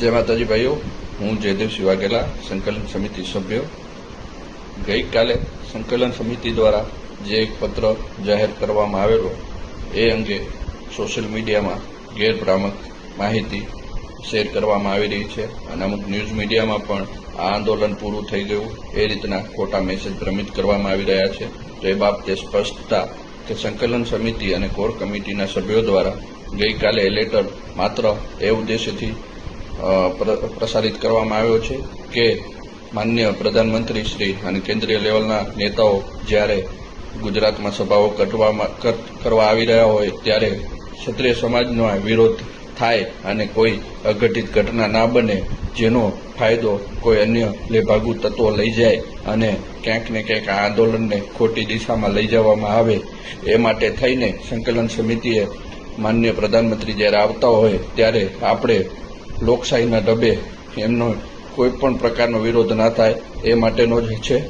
જય માતાજી ભાઈઓ, હું જયદેવ વાઘેલા સંકલન સમિતિ સભ્ય. ગઈકાલે સંકલન સમિતિ દ્વારા જે એક પત્ર જાહેર કરવામાં આવેલો, એ અંગે સોશિયલ મીડિયામાં ગેરભ્રામક માહિતી શેર કરવામાં આવી રહી છે અને અમુક ન્યૂઝ મીડિયામાં પણ આ આંદોલન પૂરું થઈ ગયું. એ રીતના ખોટા મેસેજ ભ્રમિત કરવામાં આવી રહ્યા છે. તો એ બાબતે સ્પષ્ટતા કે સંકલન સમિતિ અને કોર કમિટીના સભ્યો દ્વારા ગઈકાલે એ લેટર માત્ર એ ઉદ્દેશ્યથી પ્રસારિત કરવામાં આવ્યો છે કે માન્ય પ્રધાનમંત્રી શ્રી અને કેન્દ્રીય લેવલના નેતાઓ જ્યારે ગુજરાતમાં સભાઓ કટવામાં, કર- કરવા આવી રહ્યા હોય ત્યારે ક્ષત્રિય સમાજનો વિરોધ થાય અને કોઈ અઘટિત ઘટના ના બને જેનો ફાયદો કોઈ અન્ય લેભાગુ તત્વો લઈ જાય અને ક્યાંક ને ક્યાંક આ આંદોલનને ખોટી દિશામાં લઈ જવામાં આવે એ માટે થઈને સંકલન સમિતિએ માન્ય પ્રધાનમંત્રી જ્યારે આવતા હોય ત્યારે આપણે લોકશાહીના ડબે એમનો કોઈ પણ પ્રકારનો વિરોધ ના થાય, એ માટેનો જ છે.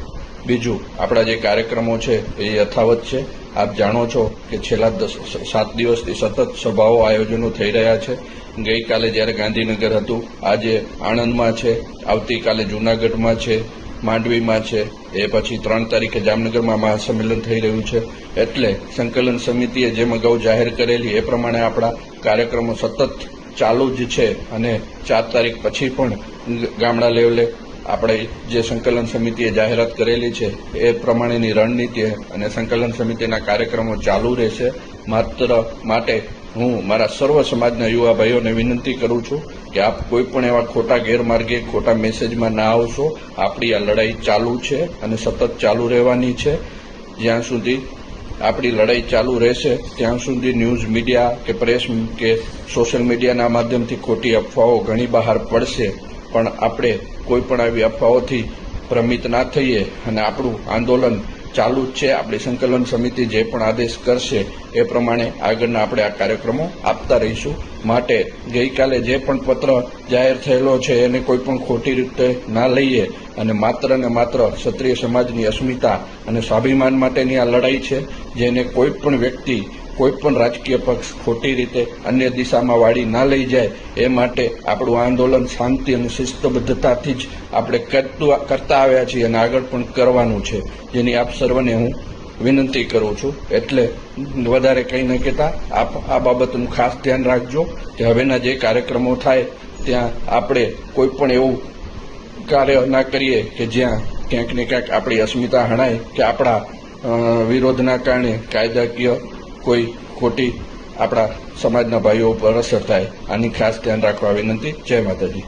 બીજું, આપણા જે કાર્યક્રમો છે, એ યથાવત છે. આપ જાણો છો કે છેલ્લા દસ, સાત દિવસથી સતત સભાઓ આયોજનો થઈ રહ્યા છે. ગઈકાલે જ્યારે ગાંધીનગર હતું, આજે આણંદમાં છે, આવતીકાલે જૂનાગઢમાં છે, માંડવીમાં છે, એ પછી ત્રણ તારીખે જામનગરમાં મહાસંમેલન થઈ રહ્યું છે. એટલે સંકલન સમિતિએ જેમ અગાઉ જાહેર કરેલી, એ પ્રમાણે આપણા કાર્યક્રમો સતત ચાલુ જ છે અને ચાર તારીખ પછી પણ ગામડા લેવલે આપણે જે સંકલન સમિતિએ જાહેરાત કરેલી છે, એ પ્રમાણેની રણનીતિ અને સંકલન સમિતિના કાર્યક્રમો ચાલુ રહેશે. માત્ર માટે હું મારા સર્વ સમાજના યુવા ભાઈઓને વિનંતી કરું છું કે આપ કોઈ પણ એવા ખોટા ગેરમાર્ગે, ખોટા મેસેજમાં ના આવશો. આપણી આ લડાઈ ચાલુ છે અને સતત ચાલુ રહેવાની છે. જ્યાં સુધી આપણી લડાઈ ચાલુ રહેશે, ત્યાં સુધી ન્યૂઝ મીડિયા કે પ્રેસ કે સોશિયલ મીડિયાના માધ્યમથી ખોટી અફવાઓ ઘણી બહાર પડશે. પણ આપણે કોઈ પણ આવી અફવાઓથી ભ્રમિત ના થઈએ અને આપણું આંદોલન ચાલુ જ છે. આપણી સંકલન સમિતિ જે પણ આદેશ કરશે એ પ્રમાણે આગળના આપણે આ કાર્યક્રમો આપતા રહીશું. માટે ગઈકાલે જે પણ પત્ર જાહેર થયેલો છે એને કોઈ પણ ખોટી રીતે ના લઈએ અને માત્ર ને માત્ર ક્ષત્રિય સમાજની અસ્મિતા અને સ્વાભિમાન માટેની આ લડાઈ છે, જેને કોઈ પણ વ્યક્તિ કોઈ પણ રાજકીય પક્ષ ખોટી રીતે અન્ય દિશામાં વાળી ના લઈ જાય, એ માટે આપણું આંદોલન શાંતિ અને શિસ્તબદ્ધતાથી જ આપણે કરતા આવ્યા છીએ અને આગળ પણ કરવાનું છે. જેની આપ સર્વને હું વિનંતી કરું છું. એટલે વધારે કંઈ ન કહેતા, આપ આ બાબતનું ખાસ ધ્યાન રાખજો કે હવેના જે કાર્યક્રમો થાય, ત્યાં આપણે કોઈ પણ એવું કાર્ય ના કરીએ કે જ્યાં ક્યાંક ને ક્યાંક આપણી અસ્મિતા હણાય કે આપણા વિરોધના કારણે કાયદાકીય કોઈ ખોટી આપણા સમાજના ભાઈઓ ઉપર અસર થાય, આની ખાસ ધ્યાન રાખવા વિનંતી. જય માતાજી.